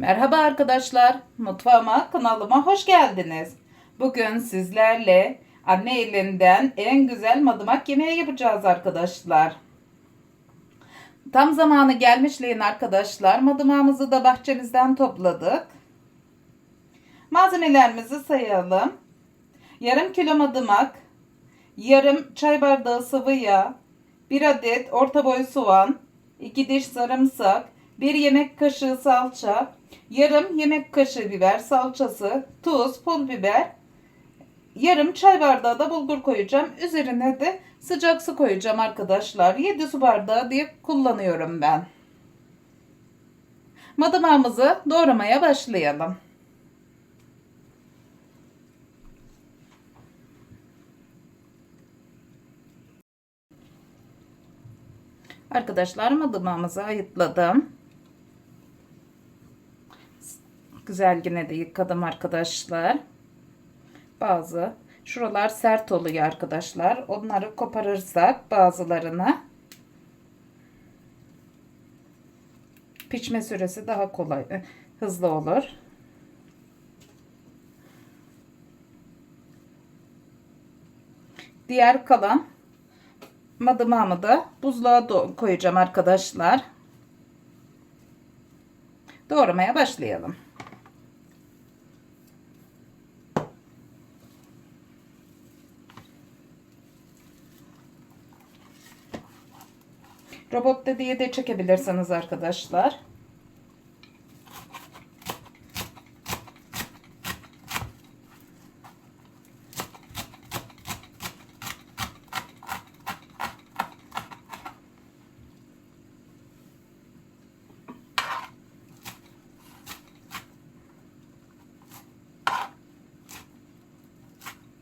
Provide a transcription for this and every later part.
Merhaba arkadaşlar, mutfağıma, kanalıma hoş geldiniz. Bugün sizlerle anne elinden en güzel madımak yemeği yapacağız arkadaşlar. Tam zamanı gelmişliğin arkadaşlar. Madımağımızı da bahçemizden topladık. Malzemelerimizi sayalım. Yarım kilo madımak, yarım çay bardağı sıvı yağ, bir adet orta boy soğan, 2 diş sarımsak, 1 yemek kaşığı salça, yarım yemek kaşığı biber salçası, tuz, pul biber, yarım çay bardağı da bulgur koyacağım. Üzerine de sıcak su koyacağım arkadaşlar. 7 su bardağı diye kullanıyorum ben. Madamağımızı doğramaya başlayalım. Arkadaşlar madamağımızı ayıtladım. Güzel yine de yıkadım arkadaşlar. Bazı şuralar sert oluyor arkadaşlar. Onları koparırsak bazılarını pişme süresi daha kolay e, hızlı olur. Diğer kalan madımağımı da buzluğa koyacağım arkadaşlar. Doğramaya başlayalım. Robot dediği de çekebilirsiniz arkadaşlar.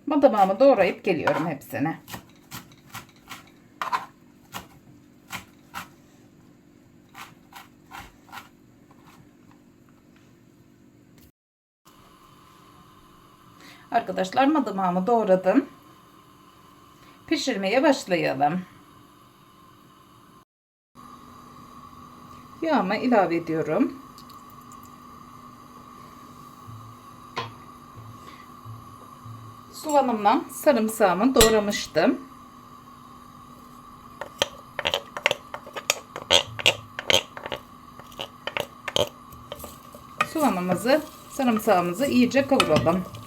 Badamağımı doğrayıp geliyorum hepsine. Arkadaşlar madamağımı doğradım. Pişirmeye başlayalım. Yağımı ilave ediyorum. Soğanımla sarımsağımı doğramıştım. Soğanımızı, sarımsağımızı iyice kavuralım.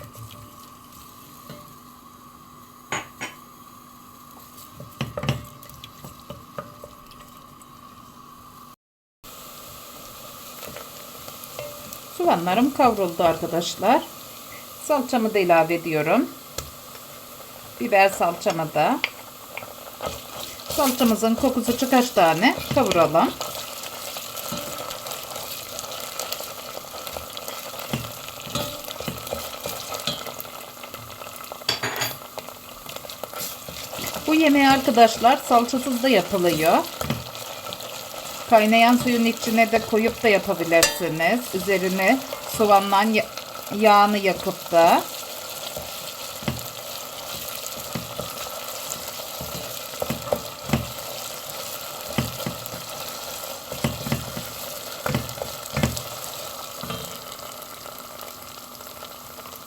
Soğanlarım kavruldu arkadaşlar. Salçamı da ilave ediyorum. Biber salçamı da. Salçamızın kokusu çıkaç tane kavuralım. Bu yemeği arkadaşlar salçasız da yapılıyor. Kaynayan suyun içine de koyup da yapabilirsiniz. Üzerine soğanla yağını yakıp da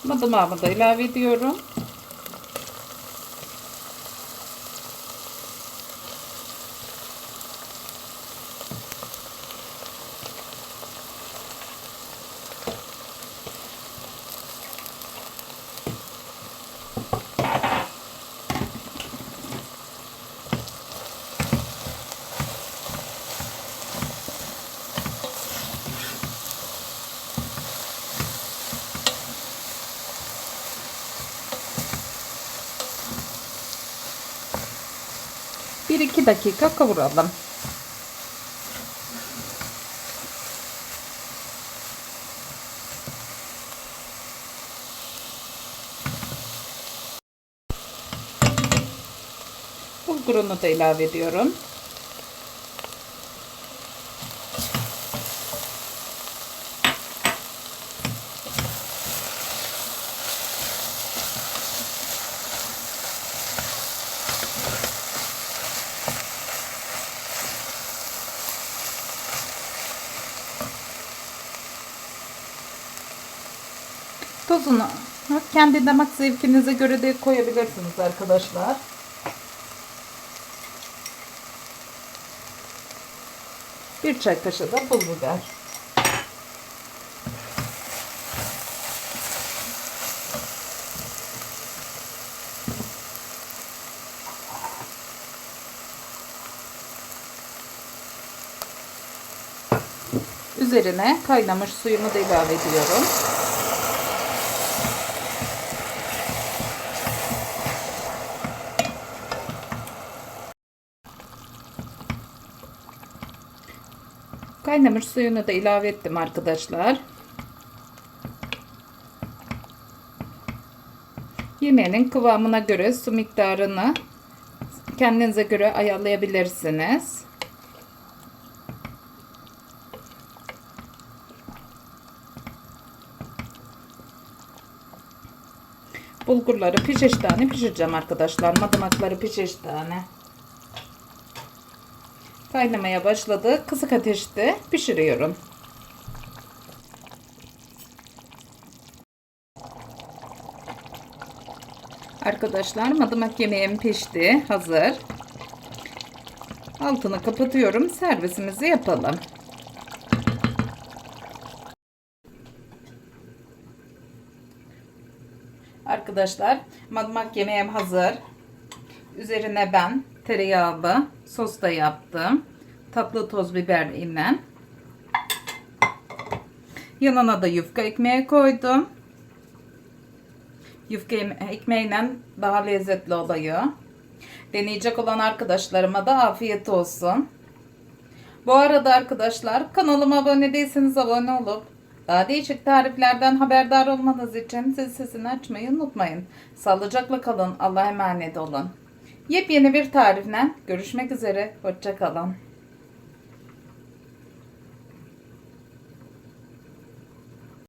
Madımağımı da ilave ediyorum. Bir iki dakika kavuralım. Bulgurunu da ilave ediyorum. Tuzunu kendi damak zevkinize göre de koyabilirsiniz arkadaşlar. Bir çay kaşığı da pul biber. Üzerine kaynamış suyumu da ilave ediyorum. Kaynamış suyunu da ilave ettim arkadaşlar. Yemeğinin kıvamına göre su miktarını kendinize göre ayarlayabilirsiniz. Bulgurları pişiş tane pişireceğim arkadaşlar. Madımakları pişiş tane. Kaynamaya başladı. Kısık ateşte pişiriyorum. Arkadaşlar madımak yemeğim pişti. Hazır. Altını kapatıyorum. Servisimizi yapalım. Arkadaşlar madımak yemeğim hazır. Üzerine ben tereyağlı sos da yaptım. Tatlı toz biber ile. Yanına da yufka ekmeği koydum. Yufka ekmeğiyle daha lezzetli oluyor. Deneyecek olan arkadaşlarıma da afiyet olsun. Bu arada arkadaşlar kanalıma abone değilseniz abone olup daha değişik tariflerden haberdar olmanız için zil sesini açmayı unutmayın. Sağlıcakla kalın. Allah'a emanet olun. Yepyeni bir tarifle görüşmek üzere. Hoşçakalın.